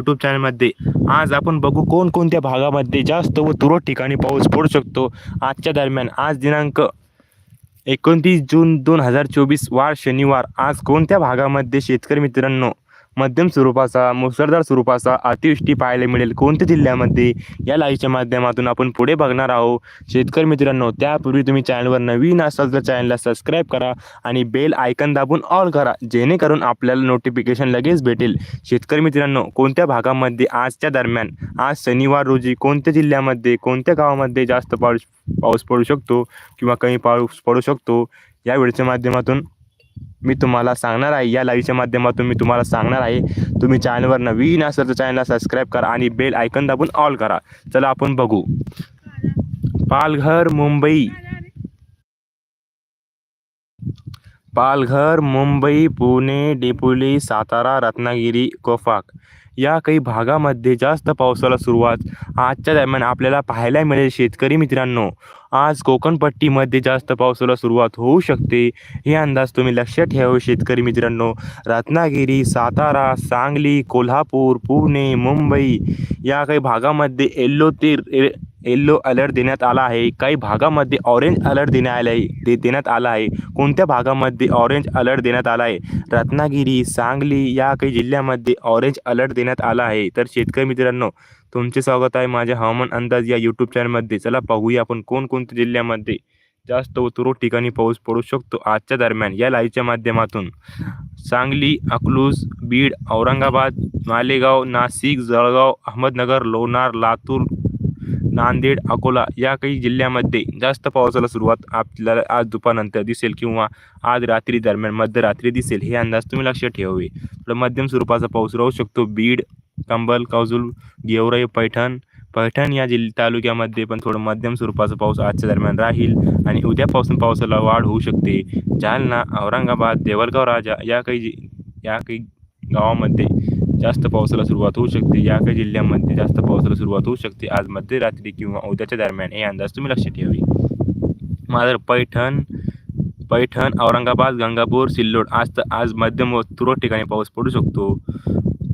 YouTube चॅनलमध्ये आज आपण बघू कोणकोणत्या भागामध्ये जास्त व तुरळक ठिकाणी पाऊस पडू शकतो. आजच्या दरम्यान आज दिनांक एकोणतीस जून दोन हजार चोवीस वार शनिवार. आज कोणत्या भागामध्ये? शेतकरी मित्रांनो मध्यम स्वरूपाचा मुसळधार स्वरूपाचा अतिवृष्टी पाहायला मिळेल. कोणत्या जिल्ह्यामध्ये? या लाईव्हच्या माध्यमातून आपण पुढे बघणार आहोत. शेतकरी मित्रांनो त्यापूर्वी तुम्ही चॅनलवर नवीन असाल तर चॅनलला सबस्क्राईब करा आणि बेल आयकन दाबून ऑल करा जेणेकरून आपल्याला नोटिफिकेशन लगेच भेटेल. शेतकरी मित्रांनो कोणत्या भागामध्ये आजच्या दरम्यान आज शनिवार रोजी कोणत्या जिल्ह्यामध्ये कोणत्या गावामध्ये जास्त पाऊस पाऊस पडू शकतो किंवा कमी पाऊस पडू शकतो? या व्हिडिओच्या माध्यमातून मी तुम्हाला सांगणार आहे या लाईव्हच्या माध्यमातून मी तुम्हाला सांगणार आहे. तुम्ही चॅनलवर नवीन असाल तर चॅनलला सबस्क्राईब करा आणि बेल आयकन दाबून ऑल करा. चला आपण बघू. पालघर मुंबई. पालघर मुंबई पुणे डेपोली सातारा रत्नागिरी कोफाक. या काही भागामध्ये जास्त पावसाला सुरुवात आजच्या दरम्यान आपल्याला पाहायला मिळेल शेतकरी मित्रांनो. आज कोकणपट्टीमध्ये जास्त पावसाला सुरुवात होऊ शकते. हे अंदाज तुम्ही लक्षात ठेवा शेतकरी मित्रांनो. रत्नागिरी सातारा सांगली कोल्हापूर पुणे मुंबई या काही भागामध्ये येल्लो ते येल्लो अलर्ट देण्यात आला आहे. काही भागामध्ये ऑरेंज अलर्ट देण्यात आला आहे दे देण्यात आला आहे. कोणत्या भागामध्ये ऑरेंज अलर्ट देण्यात आला आहे? रत्नागिरी सांगली या काही जिल्ह्यामध्ये ऑरेंज अलर्ट देण्यात आला आहे. तर शेतकरी मित्रांनो तुमचे स्वागत आहे माझ्या हवामान अंदाज या यूट्यूब चॅनलमध्ये चला पाहूया आपण कोणकोणत्या जिल्ह्यामध्ये जास्त व तुरळक ठिकाणी पाऊस पडू शकतो आजच्या दरम्यान. या लाईव्हच्या माध्यमातून सांगली अकलूज बीड औरंगाबाद मालेगाव नाशिक जळगाव अहमदनगर लोणार लातूर नांदेड अकोला या काही जिल्ह्यामध्ये जास्त पावसाला सुरुवात आपल्याला आज दुपारनंतर दिसेल किंवा आज रात्री दरम्यान मध्यरात्री दिसेल. हे अंदाज तुम्ही लक्षात ठेवावे. थोडं मध्यम स्वरूपाचा पाऊस राहू शकतो. बीड कंबल काजूल गेवराई पैठण पैठण या जिल्ह तालुक्यामध्ये पण थोडं मध्यम स्वरूपाचा पाऊस आजच्या दरम्यान राहील आणि उद्यापासून पावसाला वाढ होऊ शकते. जालना औरंगाबाद देवळगाव राजा या काही या काही गावामध्ये जास्त पावसाला सुरुवात होऊ शकते. या काही जिल्ह्यामध्ये जास्त पावसाला सुरुवात होऊ शकते. आज मध्यरात्री किंवा उद्याच्या दरम्यान हे अंदाज तुम्ही लक्षात ठेवावे. मात्र पैठण पैठण औरंगाबाद गंगापूर सिल्लोड. आज तर आज मध्यम व तुरळक ठिकाणी पाऊस पडू शकतो.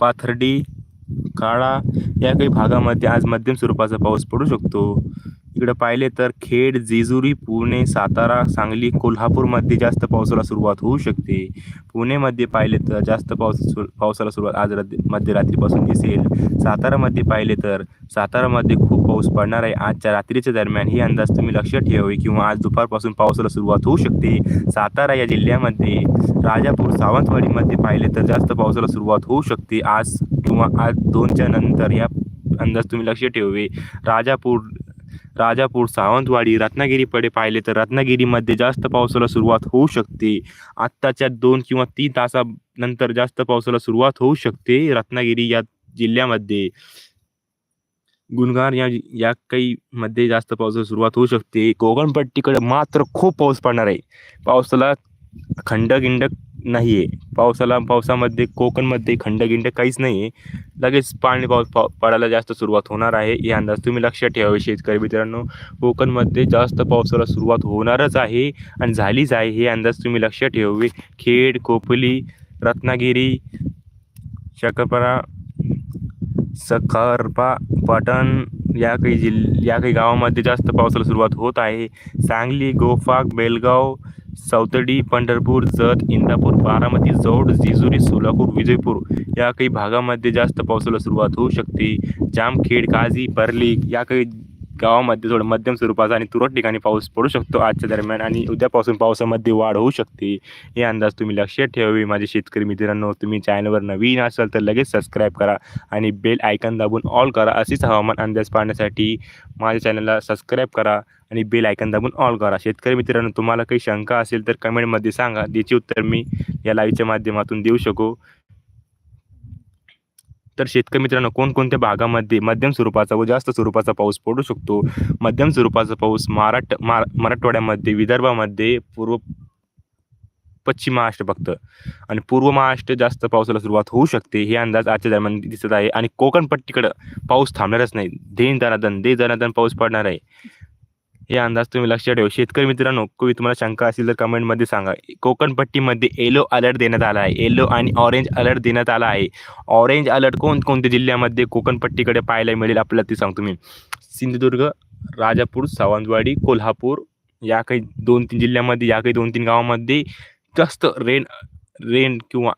पाथर्डी काळा या काही भागामध्ये आज मध्यम स्वरूपाचा पाऊस पडू शकतो. इकडे पाहिले तर खेड जेजुरी पुणे सातारा सांगली कोल्हापूरमध्ये जास्त पावसाला सुरुवात होऊ शकते. पुणेमध्ये पाहिले तर जास्त पाऊस पावसाला सुरुवात आज रात्री मध्यरात्रीपासून दिसेल. सातारामध्ये पाहिले तर सातारामध्ये खूप पाऊस पडणार आहे. आजच्या रात्रीच्या दरम्यान हे अंदाज तुम्ही लक्षात ठेवावे किंवा आज दुपारपासून पावसाला सुरुवात होऊ शकते. सातारा या जिल्ह्यामध्ये राजापूर सावंतवाडीमध्ये पाहिले तर जास्त पावसाला सुरुवात होऊ शकते. आज किंवा आज दोनच्या नंतर या अंदाज तुम्ही लक्ष ठेवावे. राजापूर राजापूर सावंतवाडी रत्नागिरीकडे पाहिले तर रत्नागिरीमध्ये जास्त पावसाला सुरुवात होऊ शकते. आत्ताच्या दोन किंवा तीन तासानंतर जास्त पावसाला सुरुवात होऊ शकते रत्नागिरी या जिल्ह्यामध्ये. गुणगार या या काही मध्ये जास्त पावसाला सुरुवात होऊ शकते. कोकणपट्टीकडे मात्र खूप पाऊस पडणार आहे. पावसाला खंडगिंड नाही आहे पावसाला पावसामध्ये कोकणमध्ये खंडगिंड काहीच नाही आहे लगेच पाणी पाऊस पाव पडायला जास्त सुरुवात होणार आहे. हे अंदाज तुम्ही लक्षात ठेवावे शेतकरी मित्रांनो. कोकणमध्ये जास्त पावसाला सुरुवात होणारच आहे आणि झालीच आहे हे अंदाज तुम्ही लक्षात ठेवावे. खेड खोपली रत्नागिरी शकरपरा सखरपा पाटण या काही जिल्ह या काही गावामध्ये जास्त पावसाला सुरुवात होत आहे. सांगली गोफाक बेलगाव सावतडी पंढरपूर जत इंदापूर बारामती जौड जिजुरी सोलापूर विजयपूर या काही भागामध्ये जास्त पावसाला सुरुवात होऊ शकते. जामखेड काझी पर्ली या काही गावामध्ये थोडं मध्यम स्वरूपाचा आणि तुरळक ठिकाणी पाऊस पडू शकतो आजच्या दरम्यान आणि उद्यापासून पावसामध्ये वाढ होऊ शकते. हे अंदाज तुम्ही लक्षात ठेवावे माझे शेतकरी मित्रांनो. तुम्ही चॅनलवर नवीन असाल तर लगेच सबस्क्राईब करा आणि बेल आयकन दाबून ऑल करा. असेच हवामान अंदाज पाहण्यासाठी माझ्या चॅनलला सबस्क्राईब करा आणि बेल आयकन दाबून ऑल करा. शेतकरी मित्रांनो तुम्हाला काही शंका असेल तर कमेंटमध्ये सांगा. ज्याची उत्तर मी या लाईव्हच्या माध्यमातून देऊ शकू. तर शेतकरी मित्रांनो कोणकोणत्या भागामध्ये मध्यम स्वरूपाचा व जास्त स्वरूपाचा पाऊस पडू शकतो? मध्यम स्वरूपाचा पाऊस महाराष्ट्र मराठवाड्यामध्ये विदर्भामध्ये पूर्व पश्चिम महाराष्ट्र फक्त. आणि पूर्व महाराष्ट्र जास्त पावसाला सुरुवात होऊ शकते हे अंदाज आजच्या दरम्यान दिसत आहे. आणि कोकणपट्टीकडं पाऊस थांबणारच नाही. दे दनादन दे दनादन पाऊस पडणार आहे. हे अंदाज तुम्ही लक्षात ठेवा. शेतकरी मित्रांनो कोणी तुम्हाला शंका असेल तर कमेंटमध्ये सांगा. कोकण पट्टीमध्ये येलो अलर्ट देण्यात आला आहे. येलो आणि ऑरेंज अलर्ट देण्यात आला आहे. ऑरेंज अलर्ट कोणकोणत्या जिल्ह्यामध्ये कोकणपट्टीकडे पाहायला मिळेल आपल्याला ते सांगतो मी. सिंधुदुर्ग राजापूर सावंतवाडी कोल्हापूर या काही दोन तीन जिल्ह्यामध्ये या काही दोन तीन गावामध्ये जास्त रेन रेन किंवा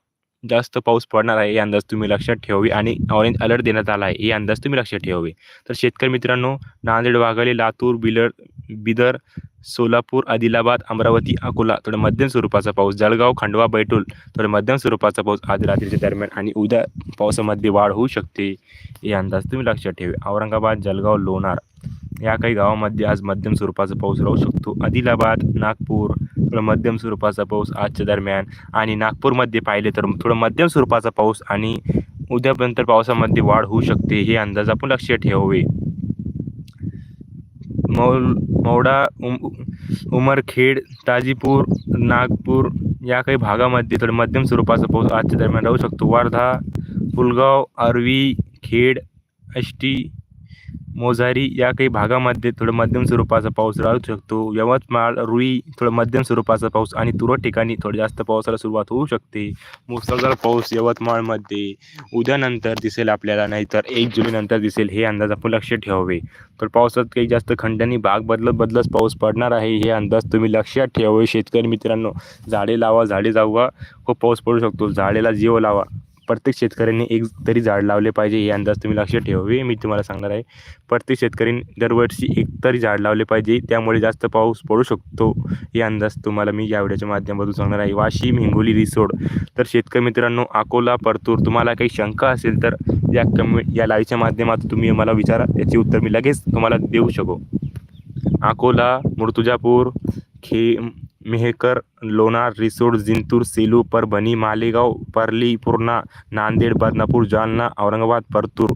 जास्त पाऊस पडणार आहे हे अंदाज तुम्ही लक्षात ठेवावे आणि ऑरेंज अलर्ट देण्यात आला आहे हे अंदाज तुम्ही लक्षात ठेवावे. तर शेतकरी मित्रांनो नांदेड वाघाली लातूर बिलर बिदर सोलापूर आदिलाबाद अमरावती अकोला थोडं मध्यम स्वरूपाचा पाऊस जळगाव खंडवा बैठूल थोडं मध्यम स्वरूपाचा पाऊस आज रात्रीच्या दरम्यान आणि उद्या पावसामध्ये वाढ होऊ शकते हे अंदाज तुम्ही लक्षात ठेवे औरंगाबाद जळगाव लोणार. या काही गावामध्ये आज मध्यम स्वरूपाचा पाऊस राहू शकतो. आदिलाबाद नागपूर थोडं मध्यम स्वरूपाचा पाऊस आजच्या दरम्यान आणि नागपूरमध्ये पाहिले तर थोडं मध्यम स्वरूपाचा पाऊस आणि उद्यापर्यंत पावसामध्ये वाढ होऊ शकते हे अंदाज आपण लक्षात ठेवावे. मौल मौडा उम उमरखेड ताजीपूर नागपूर या काही भागामध्ये थोडं मध्यम स्वरूपाचा पाऊस आजच्या दरम्यान राहू शकतो. वर्धा पुलगाव आर्वी खेड अष्टी मोझारी या काही भागामध्ये थोडं मध्यम स्वरूपाचा पाऊस राहू शकतो. यवतमाळ रुई थोडं मध्यम स्वरूपाचा पाऊस आणि तुरळक ठिकाणी थोडं जास्त पावसाला सुरुवात होऊ शकते. मुसळधार पाऊस यवतमाळमध्ये. उद्यानंतर दिसेल आपल्याला नाहीतर एक जुलैनंतर दिसेल हे अंदाज आपण लक्ष ठेवावे. तर पावसात काही जास्त खंडणी भाग बदलत बदलत पाऊस पडणार आहे हे अंदाज तुम्ही लक्षात ठेवावे. शेतकरी मित्रांनो झाडे लावा झाडे जावा खूप पाऊस पडू शकतो. झाडेला जीव लावा. प्रत्येक शेतकऱ्यांनी एक तरी झाड लावले पाहिजे हे अंदाज तुम्ही लक्षात ठेवावे मी तुम्हाला सांगणार आहे प्रत्येक शेतकऱ्यांनी दरवर्षी एक तरी झाड लावले पाहिजे त्यामुळे जास्त पाऊस पडू शकतो हे अंदाज तुम्हाला मी या व्हिडिओच्या माध्यमातून सांगणार आहे. वाशिम हिंगोली रिसोड तर शेतकरी मित्रांनो अकोला परतूर तुम्हाला काही शंका असेल तर या कमे या लाईव्हच्या माध्यमातून तुम्ही मला विचारा त्याचे उत्तर मी लगेच तुम्हाला देऊ शकू. अकोला मुर्तुजापूर खे मेहकर लोणार रिसोड जिंतूर सेलू परभणी मालेगाव परली पूर्णा नांदेड बदनापूर जालना औरंगाबाद परतूर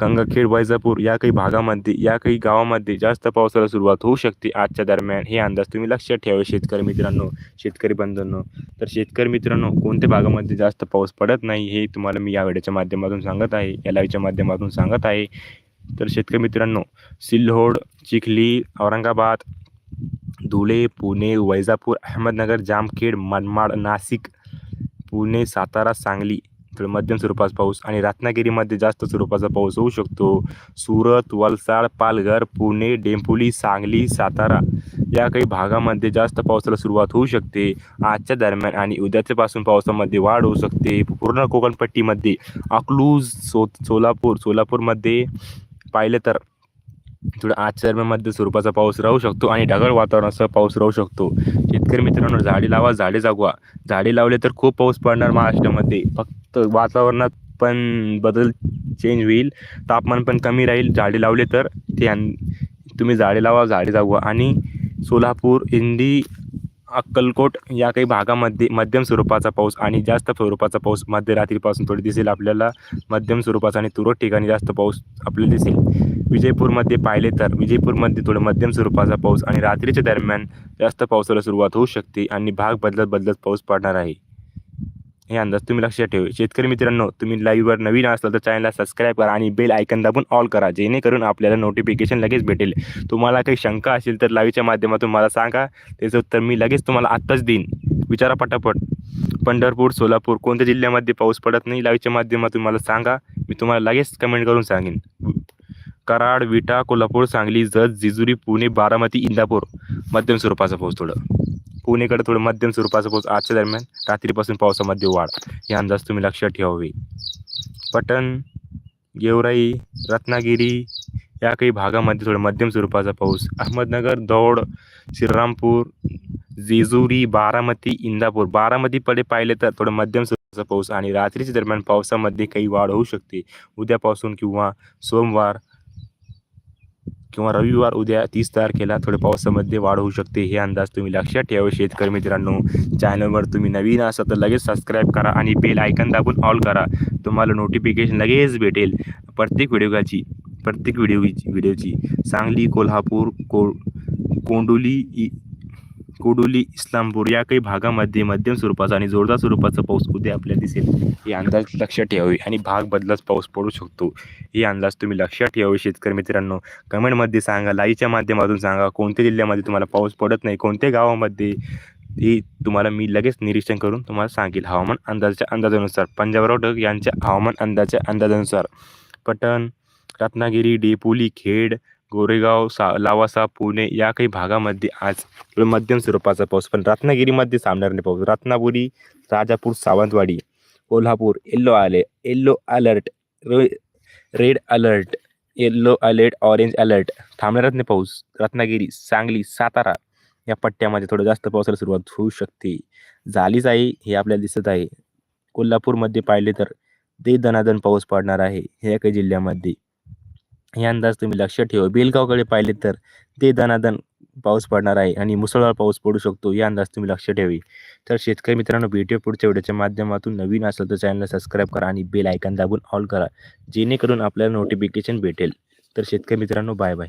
गंगाखेड वैजापूर या काही भागामध्ये या काही गावामध्ये जास्त पावसाला सुरुवात होऊ शकते आजच्या दरम्यान. हे अंदाज तुम्ही लक्षात ठेवा शेतकरी मित्रांनो शेतकरी बंधूंनो. तर शेतकरी मित्रांनो कोणत्या भागामध्ये जास्त पाऊस पडत नाही हे तुम्हाला मी या वेळेच्या माध्यमातून सांगत आहे या लाईव्हच्या माध्यमातून सांगत आहे. तर शेतकरी मित्रांनो सिल्होड चिखली औरंगाबाद धुळे पुणे वैजापूर अहमदनगर जामखेड मनमाड नाशिक पुणे सातारा सांगली तर मध्यम स्वरूपाचा पाऊस आणि रत्नागिरीमध्ये जास्त स्वरूपाचा पाऊस होऊ शकतो. सुरत वलसाड पालघर पुणे डेंपोली सांगली सातारा या काही भागामध्ये जास्त पावसाला सुरुवात होऊ शकते. आजच्या दरम्यान आणि उद्याच्यापासून पावसामध्ये वाढ होऊ शकते. पूर्ण कोकणपट्टीमध्ये अकलूज सो सोलापूर सोलापूरमध्ये पाहिलं तर थोडं आजच्या स्वरूपाचा पाऊस राहू शकतो आणि ढगाळ वातावरणासह पाऊस राहू शकतो. शेतकरी मित्रांनो झाडे लावा झाडे जागवा. झाडे लावले तर खूप पाऊस पडणार महाराष्ट्रामध्ये. फक्त वातावरणात पण बदल चेंज होईल तापमान पण कमी राहील. झाडे लावले तर ते तुम्ही झाडे लावा झाडे जागवा. आणि सोलापूर इंदी अक्कलकोट या काही भागामध्ये मध्यम स्वरूपाचा पाऊस आणि जास्त स्वरूपाचा पाऊस मध्यरात्रीपासून थोडी दिसेल. आपल्याला मध्यम स्वरूपाचा आणि तुरळक ठिकाणी जास्त पाऊस आपल्याला दिसेल. विजयपूरमध्ये पाहिले तर विजयपूरमध्ये थोडं मध्यम स्वरूपाचा पाऊस आणि रात्रीच्या दरम्यान जास्त पावसाला सुरुवात होऊ शकते आणि भाग बदलत बदलत पाऊस पडणार आहे. हे अंदाज तुम्ही लक्षात ठेवा. शेतकरी मित्रांनो तुम्ही लाईव्हवर नवीन असला तर चॅनलला सबस्क्राईब करा आणि बेल आयकन दाबून ऑल करा जेणेकरून आपल्याला नोटिफिकेशन लगेच भेटेल. तुम्हाला काही शंका असेल तर लाईव्हच्या माध्यमातून मला सांगा. त्याचं उत्तर मी लगेच तुम्हाला आत्ताच देईन. विचारा पटापट. पंढरपूर सोलापूर कोणत्या जिल्ह्यामध्ये पाऊस पडत नाही लाईव्हच्या माध्यमातून मला सांगा. मी तुम्हाला लगेच कमेंट करून सांगेन. कराड विटा कोल्हापूर सांगली जत जिजुरी पुणे बारामती इंदापूर. मध्यम स्वरूपाचा पाऊस थोडं. पुणेकडे थोडं मध्यम स्वरूपाचा पाऊस आजच्या दरम्यान रात्रीपासून पावसामध्ये वाढ. हे अंदाज तुम्ही लक्षात ठेवावे. पटण गेवराई रत्नागिरी या काही भागामध्ये थोडं मध्यम स्वरूपाचा पाऊस. अहमदनगर दौड श्रीरामपूर जेजुरी बारामती इंदापूर. बारामतीकडे पाहिले तर थोडं मध्यम स्वरूपाचा पाऊस आणि रात्रीच्या दरम्यान पावसामध्ये काही वाढ होऊ शकते. उद्यापासून किंवा सोमवार किंवा रविवार उद्या तीस तारखेला थोडे पावसामध्ये वाढ होऊ शकते हे अंदाज तुम्ही लक्षात ठेवा. शेतकरी मित्रांनो चॅनलवर तुम्ही नवीन असाल तर लगेच सबस्क्राईब करा आणि बेल आयकन दाबून ऑल करा. तुम्हाला नोटिफिकेशन लगेच भेटेल. प्रत्येक व्हिडिओची प्रत्येक व्हिडिओची व्हिडिओची सांगली कोल्हापूर को कोंडोली कोडोली इस्लामपूर या काही भागामध्ये मध्यम स्वरूपाचा आणि जोरदार स्वरूपाचा पाऊस उद्या आपल्याला दिसेल. हे अंदाज लक्षात ठेवावे आणि भाग बदलाच पाऊस पडू शकतो. हे अंदाज तुम्ही लक्षात ठेवावे शेतकरी मित्रांनो. कमेंटमध्ये सांगा लाईच्या माध्यमातून सांगा कोणत्या जिल्ह्यामध्ये तुम्हाला पाऊस पडत नाही कोणत्या गावामध्ये? हे तुम्हाला मी लगेच निरीक्षण करून तुम्हाला सांगेल. हवामान अंदाजाच्या अंदाजानुसार पंजाबराव ढग यांच्या हवामान अंदाजाच्या अंदाजानुसार. पटण रत्नागिरी डेपोली खेड गोरेगाव सा लावासा पुणे या काही भागामध्ये आज मध्यम स्वरूपाचा पाऊस पण रत्नागिरीमध्ये सामनारने नाही पाऊस. रत्नापुरी राजापूर सावंतवाडी कोल्हापूर येल्लो आले yellow alert red alert yellow alert orange alert थांबणारच नाही पाऊस रत्नागिरी सांगली सातारा या पट्ट्यामध्ये थोडं जास्त पावसाला सुरुवात होऊ शकते. झालीच आहे हे आपल्याला दिसत आहे. कोल्हापूरमध्ये पाहिले तर ते दनादन पाऊस पडणार आहे. ह्या काही जिल्ह्यामध्ये हे अंदाज तुम्ही लक्षात ठेवा. बेलगावकडे पाहिले तर ते दनादन पाऊस पडणार आहे आणि मुसळधार पाऊस पडू शकतो या अंदाज तुम्ही लक्ष ठेवी. तर शेतकरी मित्रांनो भेटूया पुढच्या व्हिडिओच्या माध्यमातून. नवीन असेल तर चॅनलला सबस्क्राईब करा आणि बेल आयकन दाबून ऑल करा. जेणेकरून आपल्याला नोटिफिकेशन भेटेल. तर शेतकरी मित्रांनो बाय बाय